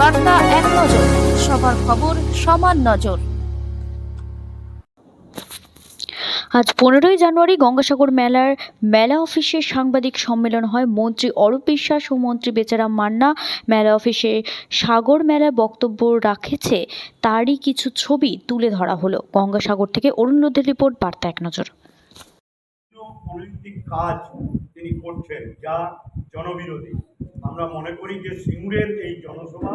বার্তা এক নজর সবার খবর সমান নজর। আজ পনেরোই জানুয়ারি গঙ্গাসাগর মেলার মেলা অফিসে সাংবাদিক সম্মেলন হয় মন্ত্রী অরূপ বিশ্বাস ও মন্ত্রী বেচারাম মান্না। মেলা অফিসে সাগর মেলার বক্তব্য রাখেছে তারই কিছু ছবি তুলে ধরা হলো। গঙ্গাসাগর থেকে অরুণ লোধের রিপোর্ট বার্তা এক নজর। কাজ তিনি করছেন যা জনবিরোধী। আমরা মনে করি যে সিঙ্গুরের এই জনসভা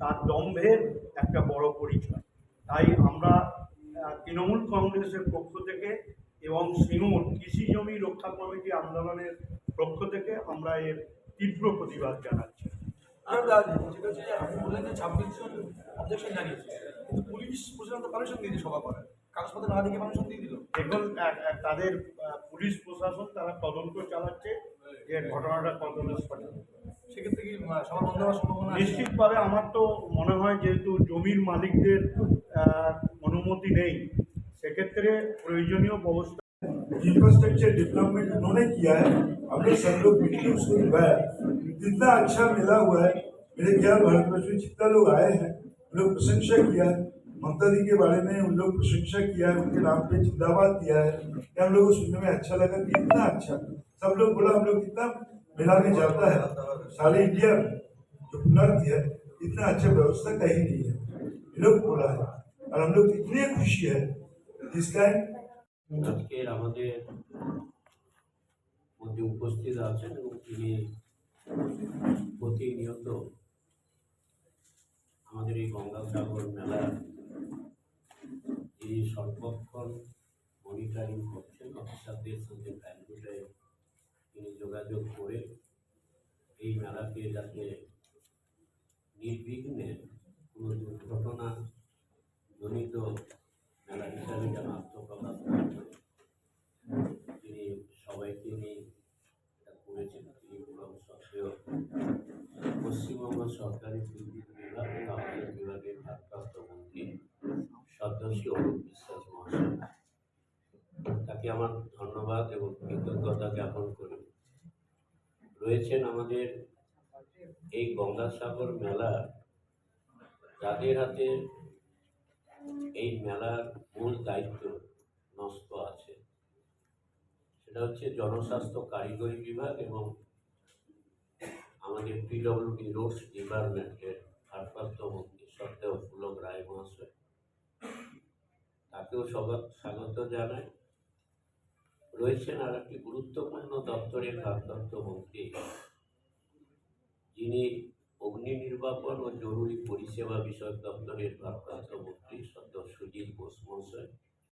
তার দম্ভের একটা বড় পরিচয়। তাই আমরা তৃণমূল কংগ্রেসের পক্ষ থেকে এবং সিঙ্গুর কৃষি জমি রক্ষা কমিটি আন্দোলনের পক্ষ থেকে আমরা এর তীব্র প্রতিবাদ জানাচ্ছি। ছাব্বিশ জন অবজেকশন জানিয়েছে কিন্তু পুলিশ প্রশাসন তো পারমিশন দিয়েছে সভা করার কাগজপত্র না দেখে পারমিশন দিয়ে দিল। এখন তাদের পুলিশ প্রশাসন তারা তদন্ত চালাচ্ছে যে ঘটনাটা কতটা সঠিক। সেক্ষেত্রে কি আহ, সভা বন্ধ হওয়ার সম্ভাবনা আছে? নিশ্চিতভাবে আমার তো মনে হয় যেহেতু জমির মালিকদের আহ, অনুমতি নেই সেক্ষেত্রে প্রয়োজনীয় ব্যবস্থা इंफ्रास्ट्रक्चर डेवलपमेंट उन्होंने किया है हम लोग सब लोग मिलकर उसको निभाया जितना अच्छा मिला हुआ है मेरे ख्याल भारतवर्ष में जितना लोग आए हैं उन लोग प्रशंसा किया है ममता दी के बारे में उन लोग प्रशंसा किया है उनके नाम पे जिंदाबाद दिया है ये हम लोग को सुनने में अच्छा लगा कि इतना अच्छा सब लोग बोला हम लोग कितना मेला में जाता है सारे इंडिया में जो पुनर्थ है इतना अच्छा व्यवस्था कहीं नहीं है ये लोग बोला है और हम लोग इतने खुशी है जिसका আজকের আমাদের মধ্যে উপস্থিত আছেন এবং তিনি প্রতিনিয়ত আমাদের এই গঙ্গাসাগর মেলার যিনি সর্বক্ষণ মনিটরিং করছেন অফিসারদের সঙ্গে ব্যাংকুটে তিনি যোগাযোগ করে এই মেলাকে যাতে নির্বিঘ্নে কোনো দুর্ঘটনা জনিত মেলা হিসাবে যেন আত্মপ্রকাশ তিনি সবাইকে নিয়ে এটা করেছেন। তিনি সত্ত্বেও পশ্চিমবঙ্গ সরকারি বিদ্যুৎ বিভাগ এবং আমাদের বিভাগের ভারপ্রাপ্ত মন্ত্রী সদস্য অরূপ বিশ্বাস মহাশয়। তাকে আমার ধন্যবাদ এবং কৃতজ্ঞতা জ্ঞাপন রয়েছেন আমাদের এই গঙ্গাসাগর মেলা। যাদের হাতে এই মেলার মূল দায়িত্ব নষ্ট আছে। সেটা হচ্ছে জনস্বাস্থ্য কারিগরি বিভাগ এবং আমাদের পিডব্লিউডি রোডস ডিপার্টমেন্টের ভারপ্রাপ্ত মন্ত্রী সত্ত্বেও পুলক রায় মহাশয় তাকেও স্বাগত জানাই। রয়েছেন আর একটি গুরুত্বপূর্ণ দপ্তরের ভারপ্রাপ্ত মন্ত্রী, যিনি অগ্নি নির্বাপন ও জরুরি পরিষেবা বিষয়ক দপ্তরের ভারপ্রাপ্ত মন্ত্রী সদ্য সুজিত বোস মহাশয়।